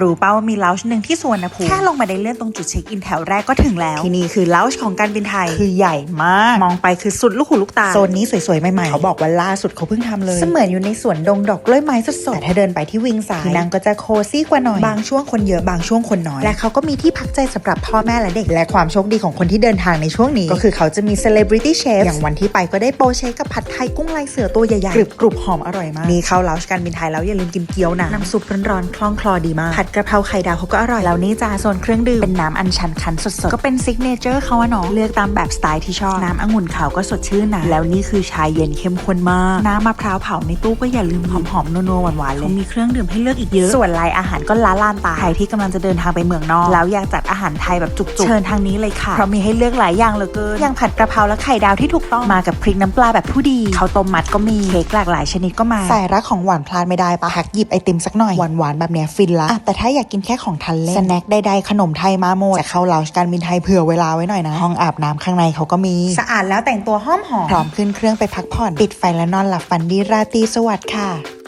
รู้เป้าว่ามีเลาช์หนึ่งที่สวนภูมิแค่ลงมาได้เลื่อนตรงจุดเช็คอินแถวแรกก็ถึงแล้ว ที่นี่คือเลาช์ของการบินไทย คือใหญ่มาก มองไปคือสุดลูกหูลูกตา โซนนี้สวยๆ ใหม่ๆ เขาบอกว่าล่าสุดเขาเพิ่งทำเลย เสมือนอยู่ในสวนดงดอกกล้วยไม้สดๆ แต่ถ้าเดินไปที่วิงซ้ายที่นั่งก็จะโคซี่กว่าหน่อย บางช่วงคนเยอะบางช่วงคนน้อย และเขาก็มีที่พักใจสำหรับพ่อแม่และเด็ก และความโชคดีของคนที่เดินทางในช่วงนี้ ก็คือเขาจะมีเซเลบริตี้เชฟอย่างวันที่ไปก็ได้โปรเชฟกับผัดไทยกุ้งลายเสือตัวใหญ่ๆกรึบกรุบหอมอร่อยมากนี่เข้าเลาช์การบินไทยแล้วอย่าลืมกินเกี๊ยวนะน้ำซุปร้อนๆคล่องคลอดีมากผัดกระเพราไข่ดาวเขาก็อร่อยแล้วนี่จ้าโซนเครื่องดื่มเป็นน้ำอัญชันคั้นสดๆก็เป็นซิกเนเจอร์เขาอะเนาะเลือกตามแบบสไตล์ที่ชอบน้ำองุ่นขาวก็สดชื่นนะแล้วนี่คือชาเย็นเข้มข้นมาก น้ำมะพร้าวเผาในตู้ก็อย่าลืมหอมๆนัวๆหวานๆเลยมีเครื่องดื่มให้เลือกอีกเยอะส่วนลายอาหารก็ล้าลานตาใครที่กำลังจะเดินทางไปเมืองนอก แล้วอยากจัดอาหารไทยแบบจุกๆเชิญทางนี้เลยค่ะเพราะมีให้เลือกหลายอย่างเหลือเกินอย่างผัดกระเพราและไข่ดาวที่ถูกต้องมากับพริกน้ำปลาแบบผู้ดีข้าวต้มมัดก็มีเค้กหลากหลายชนิดก็มาสายรักของหวานพลาดไม่ได้ปะหักหยิบไอติมสักหน่อยหวานๆแบบเนี้ยฟินละอ่แต่ถ้าอยากกินแค่ของทันเล่นสแน็คใดๆขนมไทยมาหมดจะเข้าเลาชการบินไทยเผื่อเวลาไว้หน่อยนะ ห้องอาบน้ำข้างในเขาก็มี สะอาดแล้วแต่งตัวหอมหอมพร้อมขึ้นเครื่องไปพักผ่อน ปิดไฟและนอนหลับฝันดีราตรีสวัสดิ์ค่ะ